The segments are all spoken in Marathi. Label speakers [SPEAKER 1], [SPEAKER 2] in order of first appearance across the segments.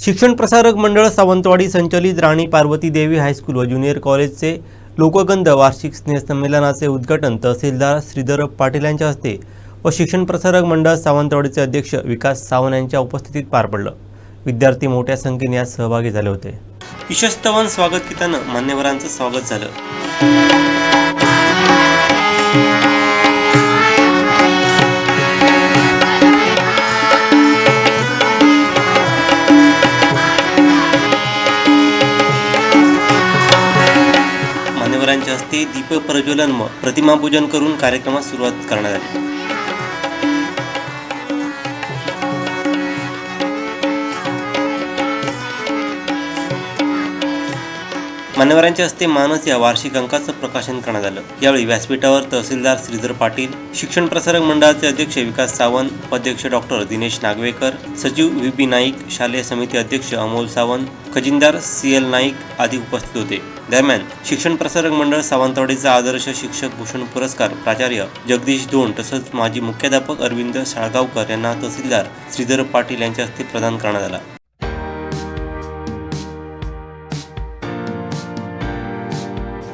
[SPEAKER 1] शिक्षण प्रसारक मंडळ सावंतवाडी संचलित राणी पार्वती देवी हायस्कूल व ज्युनियर कॉलेजचे लोकगंध वार्षिक स्नेहसंमेलनाचे उद्घाटन तहसीलदार श्रीधर पाटील यांच्या हस्ते व शिक्षण प्रसारक मंडळ सावंतवाडीचे अध्यक्ष विकास सावंत यांच्या उपस्थितीत पार पडलं. विद्यार्थी मोठ्या संख्येने यात सहभागी झाले होते. यशस्तवन स्वागत गीतानं मान्यवरांचं स्वागत झालं. ते हस्ते दीप प्रज्वलन प्रतिमापूजन करून कार्यक्रमास सुरुवात करण्यात आली. मान्यवरांच्या हस्ते मानस या वार्षिक अंकाचं प्रकाशन करण्यात आलं. यावेळी व्यासपीठावर तहसीलदार श्रीधर पाटील शिक्षण प्रसारक मंडळाचे अध्यक्ष विकास सावंत उपाध्यक्ष डॉक्टर दिनेश नागवेकर सचिव व्ही पी नाईक शालेय समिती अध्यक्ष अमोल सावंत खजिनदार सी एल नाईक आदी उपस्थित होते. दरम्यान शिक्षण प्रसारक मंडळ सावंतवाडीचा आदर्श शिक्षक भूषण पुरस्कार प्राचार्य जगदीश धोंड तसंच माजी मुख्याध्यापक अरविंद साळगावकर यांना तहसीलदार श्रीधर पाटील यांच्या हस्ते प्रदान करण्यात आला.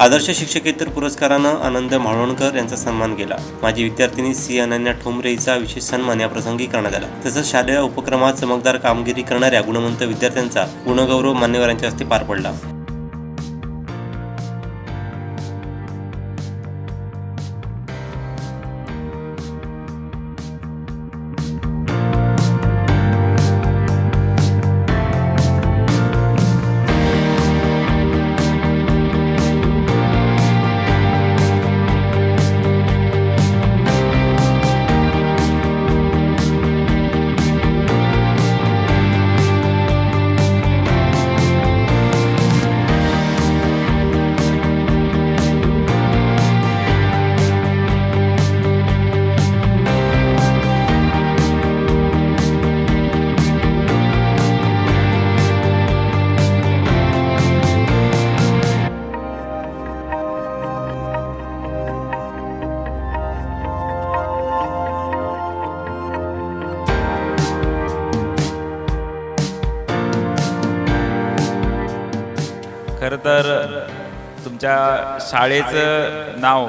[SPEAKER 1] आदर्श शिक्षकेतर पुरस्कारानं आनंद म्हाळवणकर यांचा सन्मान केला. माजी विद्यार्थिनी सी. अनन्या ठोंबरे हिचा विशेष सन्मान या प्रसंगी करण्यात आला. तसंच शालेय उपक्रमात चमकदार कामगिरी करणाऱ्या गुणवंत विद्यार्थ्यांचा गुणगौरव मान्यवरांच्या हस्ते पार पडला.
[SPEAKER 2] खरं तर तुमच्या शाळेचं नाव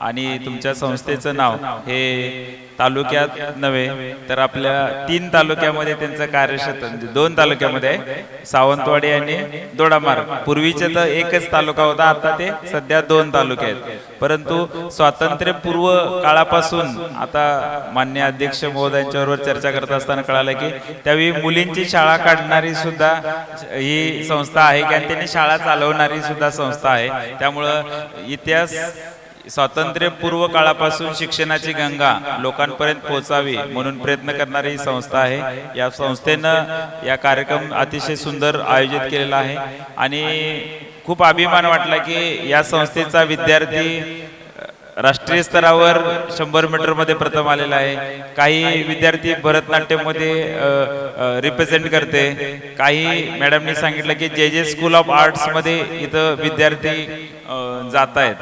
[SPEAKER 2] आणि तुमच्या संस्थेचं नाव हे तालुक्यात नव्हे तर आपल्या तीन तालुक्यामध्ये त्यांचं कार्यक्षेत्र म्हणजे दोन तालुक्यामध्ये सावंतवाडी आणि दोडामार्ग. पूर्वीचे तर एकच तालुका होता आता ते सध्या दोन तालुके आहेत. परंतु स्वातंत्र्यपूर्व काळापासून आता मान्य अध्यक्ष महोदयांच्याबरोबर चर्चा करत असताना कळालं की त्यावेळी मुलींची शाळा काढणारी सुद्धा ही संस्था आहे की आणि त्यांनी शाळा चालवणारी सुद्धा संस्था आहे. त्यामुळं इतिहास स्वातंत्र्यपूर्व काळापासून शिक्षणाची गंगा लोकांपर्यंत पोहोचावी म्हणून प्रयत्न करणारी ही संस्था आहे. या संस्थेनं या कार्यक्रम अतिशय सुंदर आयोजित केलेला आहे. आणि खूप अभिमान वाटला की या संस्थेचा विद्यार्थी राष्ट्रीय स्तरावर शंभर मीटरमध्ये प्रथम आलेला आहे. काही विद्यार्थी भरतनाट्यममध्ये रिप्रेझेंट करते. काही मॅडमनी सांगितलं की जे जे स्कूल ऑफ आर्ट्समध्ये इथं विद्यार्थी जात आहेत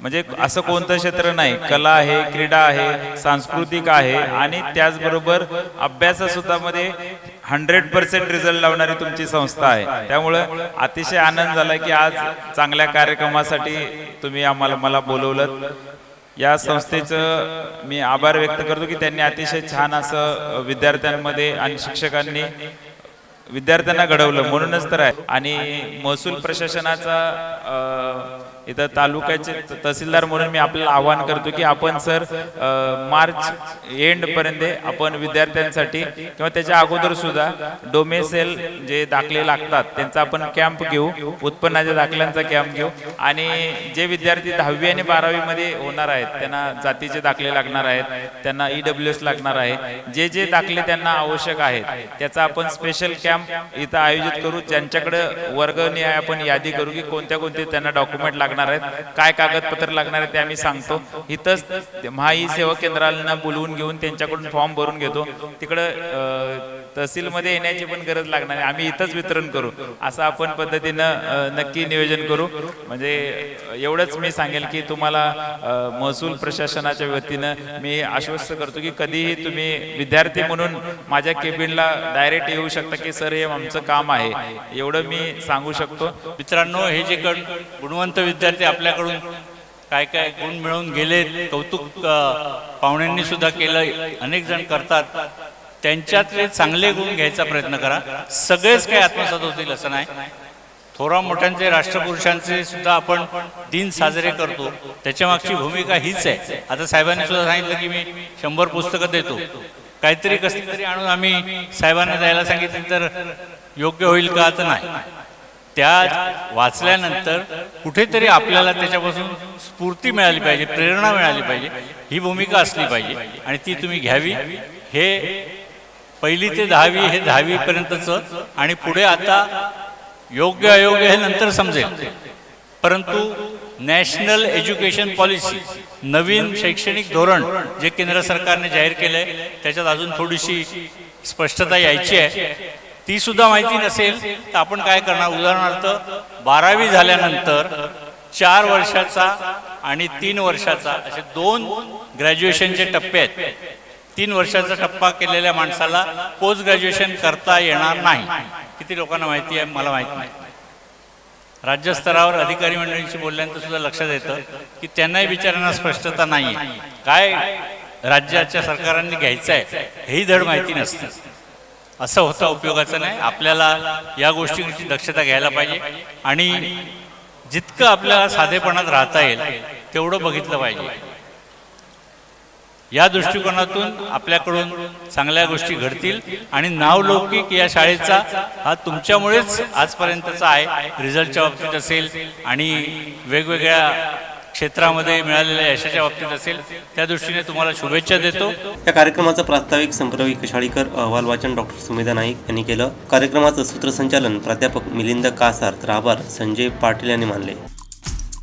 [SPEAKER 2] म्हणजे असं कोणतं क्षेत्र नाही. कला आहे क्रीडा आहे सांस्कृतिक आहे आणि त्याचबरोबर अभ्यासा मध्ये हंड्रेड पर्सेंट रिझल्ट लावणारी तुमची संस्था आहे. त्यामुळं अतिशय आनंद झाला की आज चांगल्या कार्यक्रमासाठी तुम्ही आम्हाला मला बोलवलं या संस्थेचं मी आभार व्यक्त करतो की त्यांनी अतिशय छान असं विद्यार्थ्यांमध्ये आणि शिक्षकांनी विद्यार्थ्यांना घडवलं. म्हणूनच तर आहे. आणि महसूल प्रशासनाचा इथं तालुक्याचे तहसीलदार म्हणून मी आपल्याला आवाहन करतो की आपण सर मार्च एंड पर्यंत आपण विद्यार्थ्यांसाठी किंवा त्याच्या अगोदर सुद्धा डोमेसेल जे दाखले लागतात त्यांचा आपण कॅम्प घेऊ उत्पन्नाच्या दाखल्यांचा कॅम्प घेऊ. आणि जे विद्यार्थी दहावी आणि बारावी मध्ये होणार आहेत त्यांना जातीचे दाखले लागणार आहेत त्यांना ईडब्ल्यू एस लागणार आहे. जे जे दाखले त्यांना आवश्यक आहेत त्याचा आपण स्पेशल कॅम्प इथं आयोजित करू. ज्यांच्याकडे वर्गनिहाय आपण यादी करू की कोणत्या कोणते त्यांना डॉक्युमेंट लागणार आहेत काय कागदपत्र लागणार आहेत ते आम्ही सांगतो. इथंच महाई सेवा केंद्राला बोलवून घेऊन त्यांच्याकडून फॉर्म भरून घेतो. तिकडं अं, तहसीलमध्ये येण्याची पण गरज लागणार नाही. आम्ही इथंच वितरण करू. असं आपण पद्धतीनं नक्की नियोजन करू. म्हणजे एवढंच मी सांगेल की तुम्हाला महसूल प्रशासनाच्या वतीनं मी आश्वस्त करतो की कधीही तुम्ही विद्यार्थी म्हणून माझ्या केबिनला डायरेक्ट येऊ शकता की सर हे आमचं काम आहे. एवढं मी सांगू शकतो.
[SPEAKER 3] मित्रांनो हे जे गुणवंत विद्यार्थी आपल्याकडून काय काय गुण मिळवून गेले कौतुक पाहुण्यांनी सुद्धा केलं अनेक जण करतात. त्यांच्यातले चांगले गुण घ्यायचा प्रयत्न करा. सगळेच काही आत्मसात होतील असं नाही. थोरा मोठ्यांचे राष्ट्रपुरुषांचे सुद्धा आपण दिन साजरे करतो. त्याच्या मागची भूमिका हीच आहे. आता साहेबांनी सुद्धा सांगितलं की मी शंभर पुस्तकं देतो. काहीतरी कसली तरी आणून आम्ही साहेबांना द्यायला सांगितलं तर योग्य होईल का तर नाही. त्या वाचल्यानंतर कुठेतरी आपल्याला त्याच्यापासून स्फूर्ती मिळाली पाहिजे प्रेरणा मिळाली पाहिजे. ही भूमिका असली पाहिजे. आणि ती तुम्ही घ्यावी. हे पहिली ते दहावी हे दहावीपर्यंतचं आणि पुढे आता योग्य अयोग्य हे नंतर समजेल. परंतु नॅशनल एज्युकेशन पॉलिसी नवीन शैक्षणिक धोरण जे केंद्र सरकारने जाहीर केलंय त्याच्यात अजून थोडीशी स्पष्टता यायची आहे. ती सुद्धा माहिती नसेल तर आपण काय करणार? उदाहरणार्थ बारावी झाल्यानंतर चार वर्षाचा आणि तीन वर्षाचा असे दोन ग्रॅज्युएशनचे टप्पे आहेत. तीन वर्षाचा टप्पा केलेल्या माणसाला पोस्ट ग्रॅज्युएशन करता येणार नाही. किती लोकांना माहिती आहे? मला माहिती नाही. राज्यस्तरावर अधिकारी मंडळींशी बोलल्यानंतर सुद्धा लक्षात येतं की त्यांनाही विचारांना स्पष्टता नाही आहे काय राज्याच्या सरकारांनी घ्यायचं आहे हेही धड माहिती नसतं. असं होता उपयोगाचं नाही. आपल्याला या गोष्टींची दक्षता घ्यायला पाहिजे. आणि जितकं आपल्याला साधेपणात राहता येईल तेवढं बघितलं पाहिजे. या दृष्टिकोनातून आपल्याकडून चांगल्या गोष्टी घडतील आणि नावलौकिक या शाळेचा हा तुमच्यामुळेच आजपर्यंतचा आहे. रिझल्टच्या बाबतीत असेल आणि वेगवेगळ्या क्षेत्रामध्ये मिळालेल्या यशाच्या बाबतीत असेल त्या दृष्टीने तुम्हाला शुभेच्छा देतो.
[SPEAKER 1] या कार्यक्रमाचं प्रास्ताविक संप्रविक शाळीकर अहवाल वाचन डॉक्टर सुमेधा नाईक यांनी केलं. कार्यक्रमाचं सूत्रसंचालन प्राध्यापक मिलिंद कासार तर आभार संजय पाटील यांनी मानले.